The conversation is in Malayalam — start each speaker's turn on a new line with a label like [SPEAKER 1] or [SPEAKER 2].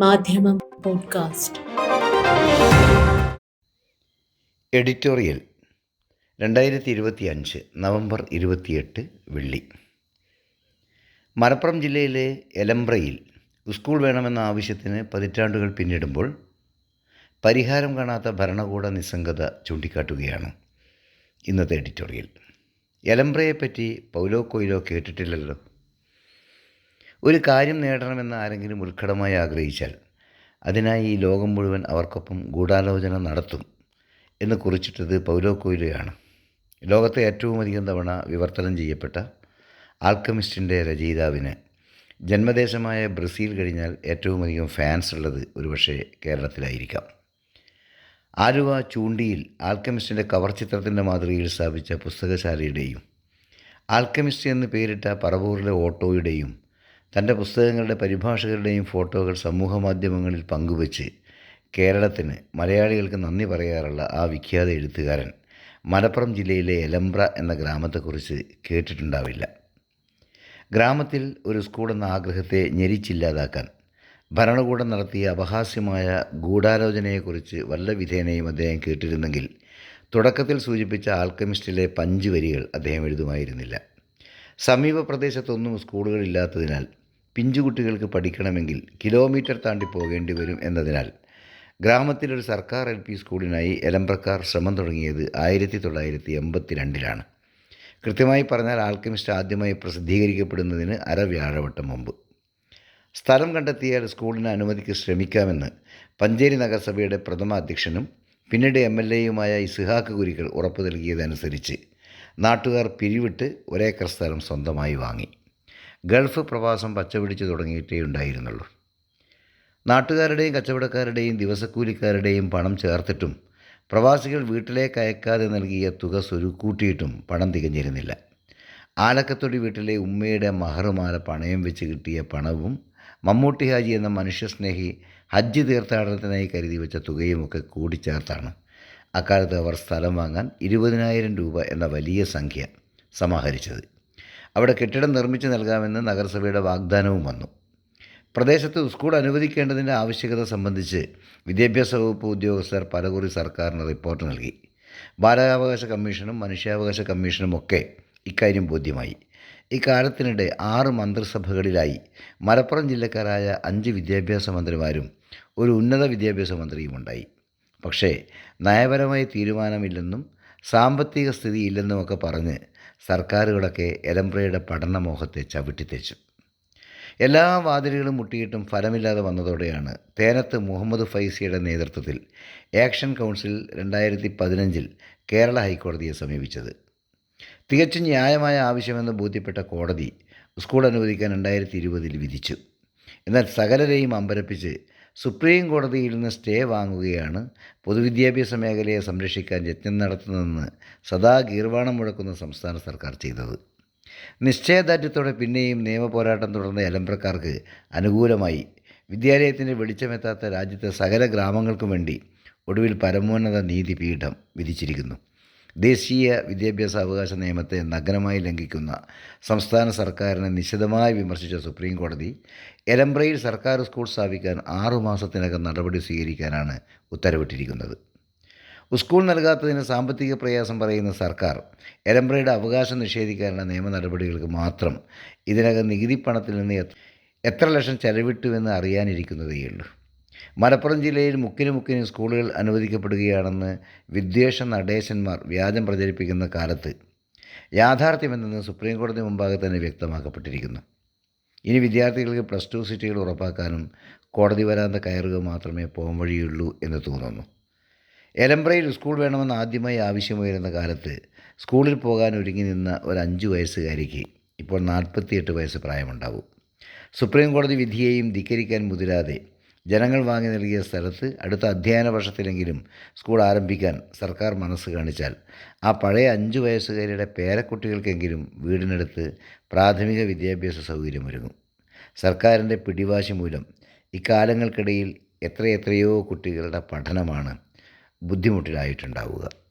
[SPEAKER 1] മാധ്യമം പോഡ്കാസ്റ്റ്.
[SPEAKER 2] എഡിറ്റോറിയൽ രണ്ടായിരത്തി ഇരുപത്തി അഞ്ച് നവംബർ ഇരുപത്തിയെട്ട് വെള്ളി. മലപ്പുറം ജില്ലയിലെ എലംബ്രയിൽ സ്കൂൾ വേണമെന്ന ആവശ്യത്തിന് പതിറ്റാണ്ടുകൾ പിന്നിടുമ്പോൾ പരിഹാരം കാണാത്ത ഭരണകൂട നിസ്സംഗത ചൂണ്ടിക്കാട്ടുകയാണ് ഇന്നത്തെ എഡിറ്റോറിയൽ. എലംബ്രയെപ്പറ്റി പൗലോ കൊയിലോ കേട്ടിട്ടില്ലല്ലോ? ഒരു കാര്യം നേടണമെന്ന് ആരെങ്കിലും ഉത്കടമായി ആഗ്രഹിച്ചാൽ അതിനായി ഈ ലോകം മുഴുവൻ അവർക്കൊപ്പം ഗൂഢാലോചന നടത്തും എന്ന് കുറിച്ചിട്ടത് പൗലോ കൊയിലയാണ്. ലോകത്തെ ഏറ്റവും അധികം തവണ വിവർത്തനം ചെയ്യപ്പെട്ട ആൽക്കമിസ്റ്റിന്റെ രചയിതാവിന് ജന്മദേശമായ ബ്രസീൽ കഴിഞ്ഞാൽ ഏറ്റവും അധികം ഫാൻസ് ഉള്ളത് ഒരുപക്ഷെ കേരളത്തിലായിരിക്കാം. ആലുവ ചൂണ്ടിയിൽ ആൽക്കമിസ്റ്റിന്റെ കവർ ചിത്രത്തിന്റെ മാതൃകയിൽ സ്ഥാപിച്ച പുസ്തകശാലയുടെയും ആൽക്കമിസ്റ്റ് എന്ന് പേരിട്ട പറവൂരിലെ ഓട്ടോയുടെയും തന്റെ പുസ്തകങ്ങളുടെ പരിഭാഷകരുടെയും ഫോട്ടോകൾ സമൂഹ മാധ്യമങ്ങളിൽ പങ്കുവച്ച് കേരളത്തിന് മലയാളികൾക്ക് നന്ദി പറയാറുള്ള ആ വിഖ്യാത എഴുത്തുകാരൻ മലപ്പുറം ജില്ലയിലെ എലംബ്ര എന്ന ഗ്രാമത്തെക്കുറിച്ച് കേട്ടിട്ടുണ്ടാവില്ല. ഗ്രാമത്തിൽ ഒരു സ്കൂൾ എന്ന ആഗ്രഹത്തെ ഞെരിച്ചില്ലാതാക്കാൻ ഭരണകൂടം നടത്തിയ അപഹാസ്യമായ ഗൂഢാലോചനയെക്കുറിച്ച് വല്ല വിധേനയും അദ്ദേഹം കേട്ടിരുന്നെങ്കിൽ തുടക്കത്തിൽ സൂചിപ്പിച്ച ആൽക്കമിസ്റ്റിലെ പഞ്ച് വരികൾ അദ്ദേഹം എഴുതുമായിരുന്നില്ല. സമീപ പ്രദേശത്തൊന്നും സ്കൂളുകളില്ലാത്തതിനാൽ പിഞ്ചുകുട്ടികൾക്ക് പഠിക്കണമെങ്കിൽ കിലോമീറ്റർ താണ്ടി പോകേണ്ടി വരും എന്നതിനാൽ ഗ്രാമത്തിലൊരു സർക്കാർ എൽ പി സ്കൂളിനായി എലമ്പ്രക്കാർ ശ്രമം തുടങ്ങിയത് ആയിരത്തി തൊള്ളായിരത്തി എൺപത്തി രണ്ടിലാണ് കൃത്യമായി പറഞ്ഞാൽ ആൽക്കമിസ്റ്റ് ആദ്യമായി പ്രസിദ്ധീകരിക്കപ്പെടുന്നതിന് അരവ്യാഴവട്ടം മുമ്പ്. സ്ഥലം കണ്ടെത്തിയാൽ സ്കൂളിന് അനുമതിക്ക് ശ്രമിക്കാമെന്ന് പഞ്ചേരി നഗരസഭയുടെ പ്രഥമ അധ്യക്ഷനും പിന്നീട് എം എൽ എയുമായ ഇസ്ഹാക്ക് കുരികൾ ഉറപ്പു നൽകിയതനുസരിച്ച് നാട്ടുകാർ പിരിവിട്ട് ഒരേക്കർ സ്ഥലം സ്വന്തമായി വാങ്ങി. ഗൾഫ് പ്രവാസം പച്ചപിടിച്ച് തുടങ്ങിയിട്ടേ ഉണ്ടായിരുന്നുള്ളൂ. നാട്ടുകാരുടെയും കച്ചവടക്കാരുടെയും ദിവസക്കൂലിക്കാരുടെയും പണം ചേർത്തിട്ടും പ്രവാസികൾ വീട്ടിലേക്ക് അയക്കാതെ നൽകിയ തുക സ്വരുക്കൂട്ടിയിട്ടും പണം തികഞ്ഞിരുന്നില്ല. ആലക്കത്തൊടി വീട്ടിലെ ഉമ്മയുടെ മഹറുമാല പണയം വെച്ച് കിട്ടിയ പണവും മമ്മൂട്ടി ഹാജി എന്ന മനുഷ്യസ്നേഹി ഹജ്ജ് തീർത്ഥാടനത്തിനായി കരുതി വെച്ച തുകയുമൊക്കെ കൂടിച്ചേർത്താണ്. അക്കാലത്ത് അവർ സ്ഥലം വാങ്ങാൻ ഇരുപതിനായിരം രൂപ എന്ന വലിയ സംഖ്യ സമാഹരിച്ചത്. അവിടെ കെട്ടിടം നിർമ്മിച്ചു നൽകാമെന്ന് നഗരസഭയുടെ വാഗ്ദാനവും വന്നു. പ്രദേശത്ത് സ്കൂൾ അനുവദിക്കേണ്ടതിന്റെ ആവശ്യകത സംബന്ധിച്ച് വിദ്യാഭ്യാസ വകുപ്പ് ഉദ്യോഗസ്ഥർ പലകുറി സർക്കാരിന് റിപ്പോർട്ട് നൽകി. ബാലാവകാശ കമ്മീഷനും മനുഷ്യാവകാശ കമ്മീഷനും ഒക്കെ ഇക്കാര്യം ബോധ്യമായി. ഇക്കാലത്തിനിടെ ആറ് മന്ത്രിസഭകളിലായി മലപ്പുറം ജില്ലക്കാരായ അഞ്ച് വിദ്യാഭ്യാസ മന്ത്രിമാരും ഒരു ഉന്നത വിദ്യാഭ്യാസ മന്ത്രിയുമുണ്ടായി. പക്ഷേ നയപരമായ തീരുമാനമില്ലെന്നും സാമ്പത്തിക സ്ഥിതി ഇല്ലെന്നുമൊക്കെ പറഞ്ഞ് സർക്കാരുകളൊക്കെ എലംബ്രയുടെ പഠനമോഹത്തെ ചവിട്ടിത്തെച്ചു. എല്ലാ വാതിലുകളും മുട്ടിയിട്ടും ഫലമില്ലാതെ വന്നതോടെയാണ് തേനത്ത് മുഹമ്മദ് ഫൈസിയുടെ നേതൃത്വത്തിൽ ആക്ഷൻ കൗൺസിൽ രണ്ടായിരത്തി പതിനഞ്ചിൽ കേരള ഹൈക്കോടതിയെ സമീപിച്ചത്. തികച്ചും ന്യായമായ ആവശ്യമെന്ന് ബോധ്യപ്പെട്ട കോടതി സ്കൂൾ അനുവദിക്കാൻ രണ്ടായിരത്തി ഇരുപതിൽ വിധിച്ചു. എന്നാൽ സകലരെയും അമ്പരപ്പിച്ച് സുപ്രീം കോടതിയിൽ നിന്ന് സ്റ്റേ വാങ്ങുകയാണ്. പൊതുവിദ്യാഭ്യാസ മേഖലയെ സംരക്ഷിക്കാൻ യത്നം നടത്തുന്നതെന്ന് സദാ ഗീർവാണം മുഴക്കുന്ന സംസ്ഥാന സർക്കാർ ചെയ്തത്. നിശ്ചയദാർഢ്യത്തോടെ പിന്നെയും നിയമപോരാട്ടം തുടർന്ന എലംബ്രക്കാർക്ക് അനുകൂലമായി. വിദ്യാലയത്തിന്റെ വെളിച്ചമെത്താത്ത രാജ്യത്തെ സകല ഗ്രാമങ്ങൾക്കും വേണ്ടി ഒടുവിൽ പരമോന്നത നീതിപീഠം വിധിച്ചിരിക്കുന്നു ദേശീയ വിദ്യാഭ്യാസ അവകാശ നിയമത്തെ നഗ്നമായി ലംഘിക്കുന്ന സംസ്ഥാന സർക്കാരിനെ നിശിതമായി വിമർശിച്ച സുപ്രീം കോടതി എലംബ്രയിൽ സർക്കാർ സ്കൂൾ സ്ഥാപിക്കാൻ ആറുമാസത്തിനകം നടപടി സ്വീകരിക്കാനാണ് ഉത്തരവിട്ടിരിക്കുന്നത്. സ്കൂൾ നൽകാത്തതിന് സാമ്പത്തിക പ്രയാസം പറയുന്ന സർക്കാർ എലംബ്രയുടെ അവകാശം നിഷേധിക്കാനുള്ള നിയമ നടപടികൾക്ക് മാത്രം ഇതിനകം നികുതി പണത്തിൽ നിന്ന് എത്ര ലക്ഷം ചെലവിട്ടുവെന്ന് അറിയാനിരിക്കുന്നതേയുള്ളൂ. മലപ്പുറം ജില്ലയിൽ മുക്കിന് മുക്കിന് സ്കൂളുകൾ അനുവദിക്കപ്പെടുകയാണെന്ന് വിദ്വേഷ നടേശന്മാർ വ്യാജം പ്രചരിപ്പിക്കുന്ന കാലത്ത് യാഥാർത്ഥ്യമെന്നത് സുപ്രീം കോടതി മുമ്പാകെ തന്നെ വ്യക്തമാക്കപ്പെട്ടിരിക്കുന്നു. ഇനി വിദ്യാർത്ഥികൾക്ക് പ്ലസ് ടു സീറ്റുകൾ ഉറപ്പാക്കാനും കോടതി വരാതെ കയറുക മാത്രമേ പോകാൻ വഴിയുള്ളൂ എന്ന് തോന്നുന്നു. എലംബ്രയിൽ സ്കൂൾ വേണമെന്ന് ആദ്യമായി ആവശ്യമുയരുന്ന കാലത്ത് സ്കൂളിൽ പോകാൻ ഒരുങ്ങി നിന്ന ഒരു അഞ്ച് വയസ്സുകാരിക്ക് ഇപ്പോൾ നാൽപ്പത്തിയെട്ട് വയസ്സ് പ്രായമുണ്ടാവും. സുപ്രീം കോടതി വിധിയെയും ധിക്കരിക്കാൻ മുതിരാതെ ജനങ്ങൾ വാങ്ങി നൽകിയ സ്ഥലത്ത് അടുത്ത അധ്യയന വർഷത്തിലെങ്കിലും സ്കൂൾ ആരംഭിക്കാൻ സർക്കാർ മനസ്സ് കാണിച്ചാൽ ആ പഴയ അഞ്ച് വയസ്സുകാരിയുടെ പേരക്കുട്ടികൾക്കെങ്കിലും വീടിനടുത്ത് പ്രാഥമിക വിദ്യാഭ്യാസ സൗകര്യമൊരുങ്ങും സർക്കാരിന്റെ പിടിവാശി മൂലം ഇക്കാലങ്ങൾക്കിടയിൽ എത്രയെത്രയോ കുട്ടികളുടെ പഠനമാണ് ബുദ്ധിമുട്ടിലായിട്ടുണ്ടാവുക.